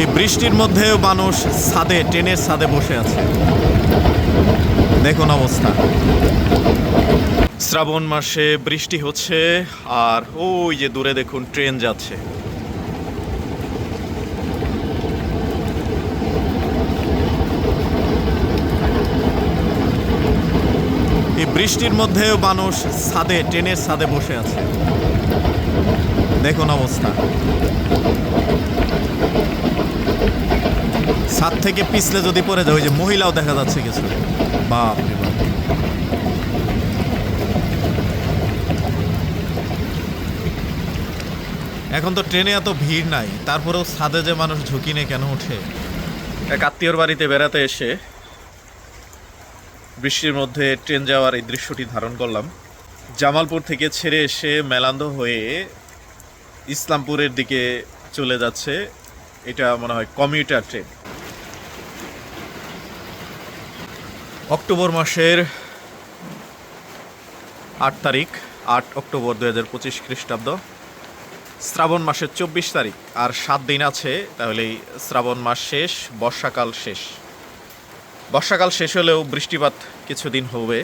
এই বৃষ্টির মধ্যেও মানুষ ছাদে ট্রেনের ছাদে বসে আছে। দেখুন অবস্থা। শ্রাবণ মাসে বৃষ্টি হচ্ছে, আর ওই যে দূরে দেখুন, ট্রেন যাচ্ছে। এই বৃষ্টির মধ্যেও মানুষ ছাদে ট্রেনের ছাদে বসে আছে। দেখুন অবস্থা। ছাদ থেকে পিছলে যদি পড়ে যায়, ওই যে মহিলাও দেখা যাচ্ছে কিছু। বাপ। এখন তো ট্রেনে এত ভিড় নাই, তারপরেও ছাদে যে মানুষ ঝুঁকি নিয়ে কেন ওঠে এক আত্মীয়র বাড়িতে বেড়াতে এসে বৃষ্টির মধ্যে ট্রেন যাওয়ার এই দৃশ্যটি ধারণ করলাম। জামালপুর থেকে ছেড়ে এসে মেলান্দ হয়ে ইসলামপুরের দিকে চলে যাচ্ছে। এটা মনে হয় কমিউটার ট্রেন। অক্টোবর মাসের আট তারিখ, আট অক্টোবর দু হাজার পঁচিশ খ্রিস্টাব্দ। শ্রাবণ মাসের চব্বিশ তারিখ, আর সাত দিন আছে, তাহলে শ্রাবণ মাস শেষ, বর্ষাকাল শেষ। বর্ষাকাল শেষ হলেও বৃষ্টিপাত কিছুদিন হবে।